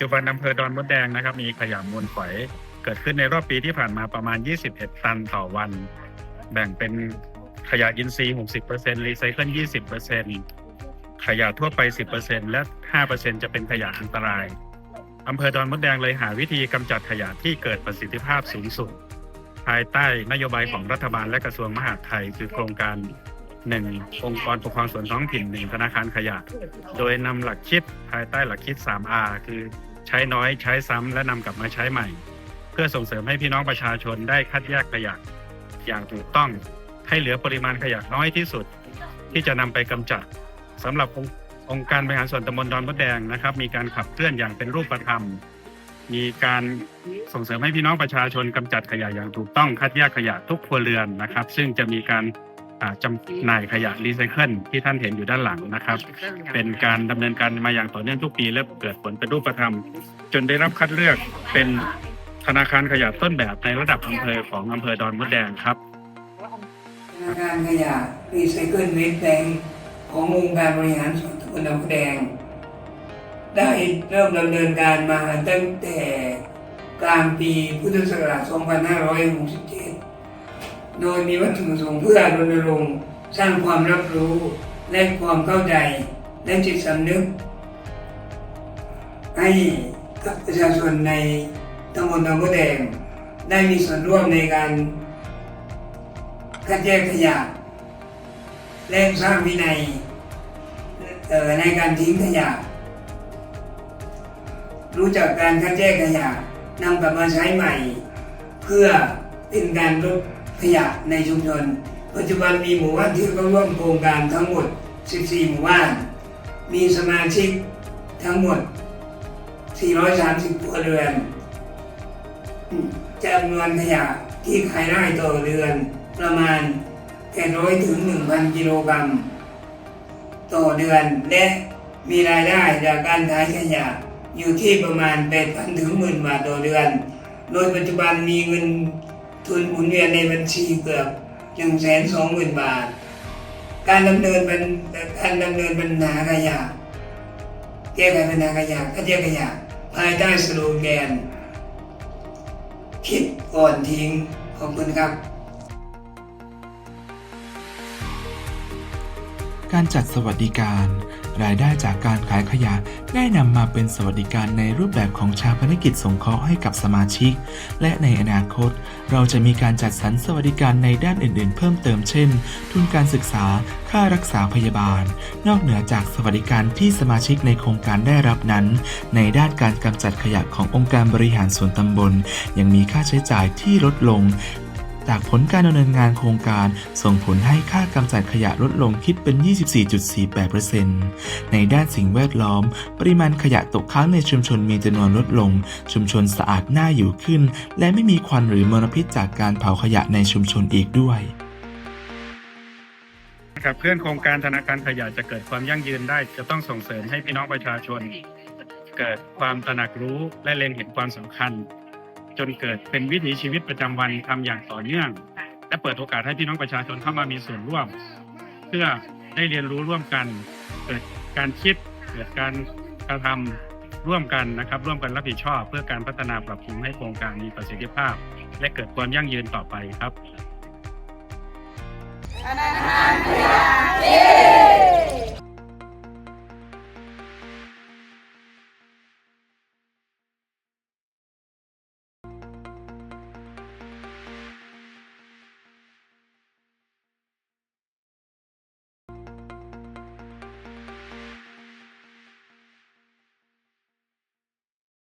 จุบันอำเภอดอนมดแดงนะครับมีขยะมูลฝอยเกิดขึ้นในรอบปีที่ผ่านมาประมาณ 21 ตันต่อวัน แบ่งเป็นขยะอินทรีย์ 60%รีไซเคิล 20%ขยะทั่วไป 10%และ 5%จะเป็นขยะอันตรายอำเภอดอนมดแดงเลยหาวิธีกำจัดขยะที่เกิดประสิทธิภาพสูงสุด ภายใต้นโยบายของรัฐบาลและกระทรวงมหาดไทย คือโครงการ 1. องค์กรปกครองส่วนท้องถิ่น 1 ธนาคารขยะ โดยนำหลักคิดภายใต้หลักคิด 3R คือ ใช้น้อยใช้ซ้ำและนำกลับมาใช้ใหม่ เพื่อส่งเสริมให้พี่น้องประชาชนได้คัดแยกขยะอย่างถูกต้องให้เหลือปริมาณขยะน้อยที่สุด ที่จะนำไปกำจัดสำหรับองค์องค์การบริหารส่วนตำบลดอนมดแดงนะครับ มีการขับเคลื่อนอย่างเป็นรูปธรรม มีการส่งเสริมให้พี่น้องประชาชนกำจัดขยะอย่างถูกต้องคัดแยกขยะทุกครัวเรือนนะครับ ซึ่งจะมีการ จำหน่ายขยะรีไซเคิลที่ท่านเห็นอยู่ด้านหลังนะครับ เป็นการดำเนินการมาอย่างต่อเนื่องทุกปีและเกิดผลเป็นรูปธรรม จนได้รับคัดเลือกเป็นธนาคารขยะต้นแบบในระดับอำเภอของอำเภอดอนมดแดงครับธนาคารขยะรีไซเคิลเวสแบงขององค์การบริหารส่วนตำบลหนองแดง ได้เริ่มดำเนินการมาตั้งแต่กลางปีพุทธศักราช 2567 โดยมีวัตถุประสงค์เพื่อรณรงค์สร้างความรับรู้และความเข้าใจและจิตสำนึก ให้ประชาชนในตำบลหนองแดงได้มีส่วนร่วมในการคัดแยกขยะและสร้างวินัยในการทิ้งขยะ รู้จักการคัดแยกขยะนำกลับมาใช้ใหม่ เพื่อเป็นการลด ขยะในชุมชน ปัจจุบันมีหมู่บ้านที่เข้าร่วมโครงการทั้งหมด 14 หมู่บ้าน มีสมาชิกทั้งหมด 430ครัวเรือนจำนวนขยะที่ขายได้ต่อเดือนประมาณ 800 ถึง 1,000 กิโลกรัมต่อเดือน และมีรายได้จากการขายขยะอยู่ที่ประมาณ 8,000 ถึง 10,000 บาทต่อเดือน โดยปัจจุบันมีเงิน ทุนหมุนเวียนในบัญชีเกือบยังแสนสองหมื่นบาท การดำเนินการดำเนินปัญหาขยะแก้ไขปัญหาขยะคัดแยกขยะภายใต้สโลแกนคิดก่อนทิ้งขอบคุณครับ การจัดสวัสดิการ รายได้จากการขายขยะได้นำมาเป็นสวัสดิการในรูปแบบของชาพนกิจสงเคราะห์ให้กับสมาชิก และในอนาคต เราจะมีการจัดสรรสวัสดิการในด้านอื่น ๆ เพิ่มเติมเช่น ทุนการศึกษาค่ารักษาพยาบาล นอกเหนือจากสวัสดิการที่สมาชิกในโครงการได้รับนั้น ในด้านการกำจัดขยะขององค์การบริหารส่วนตำบล ยังมีค่าใช้จ่ายที่ลดลง จากผลการดำเนินงานโครงการ ส่งผลให้ค่ากำจัดขยะลดลงคิดเป็น 24.48%ในด้านสิ่งแวดล้อม ปริมาณขยะตกค้างในชุมชนมีจำนวนลดลง ชุมชนสะอาดน่าอยู่ขึ้น และไม่มีควันหรือมลพิษจากการเผาขยะในชุมชนอีกด้วยครับเพื่อนโครงการธนาคารขยะจะเกิดความยั่งยืนได้ จะต้องส่งเสริมให้พี่น้องประชาชน เกิดความตระหนักรู้และเล็งเห็นความสำคัญ จนเกิดเป็นวิถีชีวิตประจำวันทำอย่างต่อเนื่อง และเปิดโอกาสให้พี่น้องประชาชนเข้ามามีส่วนร่วม เพื่อได้เรียนรู้ร่วมกัน เกิดการคิดเกิดการกระทำร่วมกันนะครับ ร่วมกันรับผิดชอบ เพื่อการพัฒนาปรับปรุงให้โครงการมีประสิทธิภาพ และเกิดความยั่งยืนต่อไปครับธนาคารขยะเย้